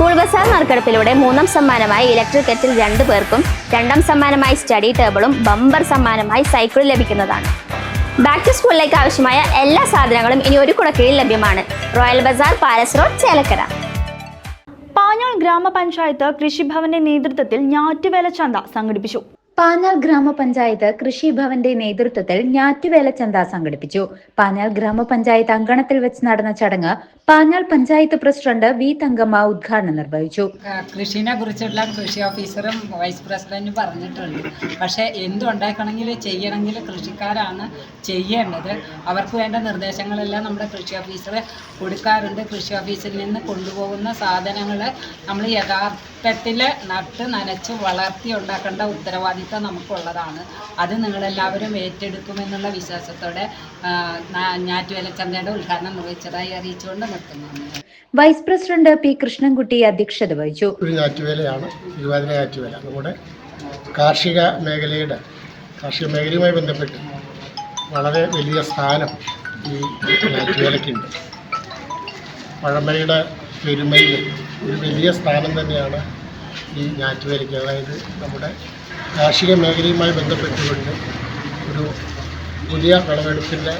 School Bazar നറുക്കെടുപ്പിലൂടെ മൂന്നാം സമ്മാനമായി ഇലക്ട്രിക് കെറ്റിൽ രണ്ടു പേർക്കും രണ്ടാം സമ്മാനമായി സ്റ്റഡി ടേബിളും ബമ്പർ സമ്മാനമായി സൈക്കിളും ലഭിക്കുന്നതാണ്. ബാക്ക് ടു സ്കൂളിലേക്ക് ആവശ്യമായ എല്ലാ സാധനങ്ങളും ഇനി ഒരു കുടക്കീഴിൽ ലഭ്യമാണ്. Royal bazaar palace road Chelakkara. Panjal ഗ്രാമപഞ്ചായത്ത് കൃഷിഭവന്റെ നേതൃത്വത്തിൽ ഞാറ്റുവേല ചന്ത സംഘടിപ്പിച്ചു. പാഞ്ഞാൽ ഗ്രാമപഞ്ചായത്ത് കൃഷിഭവന്റെ നേതൃത്വത്തിൽ ഞാറ്റുവേല ചന്ത സംഘടിപ്പിച്ചു. പാഞ്ഞാൽ ഗ്രാമപഞ്ചായത്ത് അങ്കണത്തിൽ വെച്ച് നടന്ന ചടങ്ങ് പാഞ്ഞാൽ പഞ്ചായത്ത് പ്രസിഡന്റ് വി തങ്കമ്മ ഉദ്ഘാടനം നിർവഹിച്ചു. കൃഷിനെ കുറിച്ചുള്ള കൃഷി ഓഫീസറും വൈസ് പ്രസിഡന്റും പറഞ്ഞിട്ടുണ്ട്. പക്ഷേ എന്തുണ്ടാക്കണമെങ്കിൽ ചെയ്യണമെങ്കിൽ കൃഷിക്കാരാണ് ചെയ്യേണ്ടത്. അവർക്ക് വേണ്ട നിർദ്ദേശങ്ങളെല്ലാം നമ്മുടെ കൃഷി ഓഫീസർ കൊടുക്കാറുണ്ട്. കൃഷി ഓഫീസിൽ നിന്ന് കൊണ്ടുപോകുന്ന സാധനങ്ങൾ നമ്മൾ യഥാർത്ഥത്തിൽ നട്ട് നനച്ച് വളർത്തി ഉണ്ടാക്കേണ്ട ഉത്തരവാദിത്തം നമുക്കുള്ളതാണ്. അത് നിങ്ങളെല്ലാവരും ഏറ്റെടുക്കുമെന്നുള്ള വിശ്വാസത്തോടെ ഞാറ്റുവേലച്ചന്തയുടെ ഉദ്ഘാടനം നിർവഹിച്ചതായി അറിയിച്ചുകൊണ്ട് നിർത്തുന്നു. വൈസ് പ്രസിഡന്റ് പി കൃഷ്ണൻകുട്ടി അധ്യക്ഷത വഹിച്ചു. ഒരു ഞാറ്റുവേലയാണ് തിരുവാതിര ഞാറ്റുവേല. നമ്മുടെ കാർഷിക മേഖലയുടെ കാർഷിക മേഖലയുമായി ബന്ധപ്പെട്ട് വളരെ വലിയ സ്ഥാനം ഈ ഞാറ്റുവേലയ്ക്കുണ്ട്. പഴമയുടെ പെരുമയിൽ ഒരു വലിയ സ്ഥാനം തന്നെയാണ് ഈ ഞാറ്റുവേലയ്ക്ക്. അതായത് നമ്മുടെ കാർഷിക മേഖലയുമായി ബന്ധപ്പെട്ടുകൊണ്ട് ഒരു പുതിയ വിളവെടുപ്പിന്റെ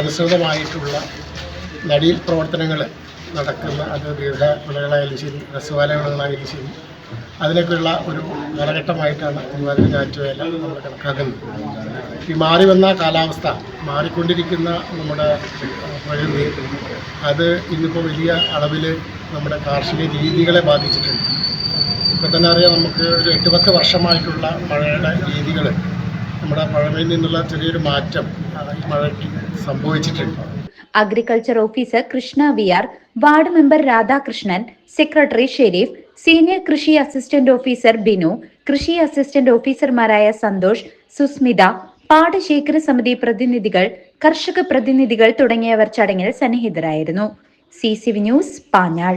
അനുസൃതമായിട്ടുള്ള നടീൽ പ്രവർത്തനങ്ങൾ നടക്കുന്ന അത് ദീർഘ വിളകളായാലും ശരി ഹ്രസ്വകാല വിളകളായാലും ശരി അതിനൊക്കെയുള്ള ഒരു കാലഘട്ടമായിട്ടാണ് തിരുവാതിര ഞാറ്റുവേല നമ്മൾ കണക്കാക്കുന്നത്. ഈ മാറി വന്ന കാലാവസ്ഥ മാറിക്കൊണ്ടിരിക്കുന്ന നമ്മുടെ പ്രകൃതി അത് ഇന്നിപ്പോൾ വലിയ അളവിൽ നമ്മുടെ കാർഷിക രീതികളെ ബാധിച്ചിട്ടുണ്ട്. ഇപ്പം തന്നെ അറിയാം നമുക്ക് ഒരു എട്ട് പത്ത് വർഷമായിട്ടുള്ള മഴയുടെ രീതികൾ നമ്മുടെ പഴമയിൽ നിന്നുള്ള ചെറിയൊരു മാറ്റം ഈ മഴയ്ക്ക് സംഭവിച്ചിട്ടുണ്ട്. Agriculture officer Krishna V R ward member Radhakrishnan secretary Sherif senior കൃഷി അസിസ്റ്റന്റ് ഓഫീസർ ബിനു കൃഷി അസിസ്റ്റന്റ് ഓഫീസർമാരായ സന്തോഷ് സുസ്മിത പാടശേഖര സമിതി പ്രതിനിധികൾ കർഷക പ്രതിനിധികൾ തുടങ്ങിയവർ ചടങ്ങിൽ സന്നിഹിതരായിരുന്നു. C C V news Panjal.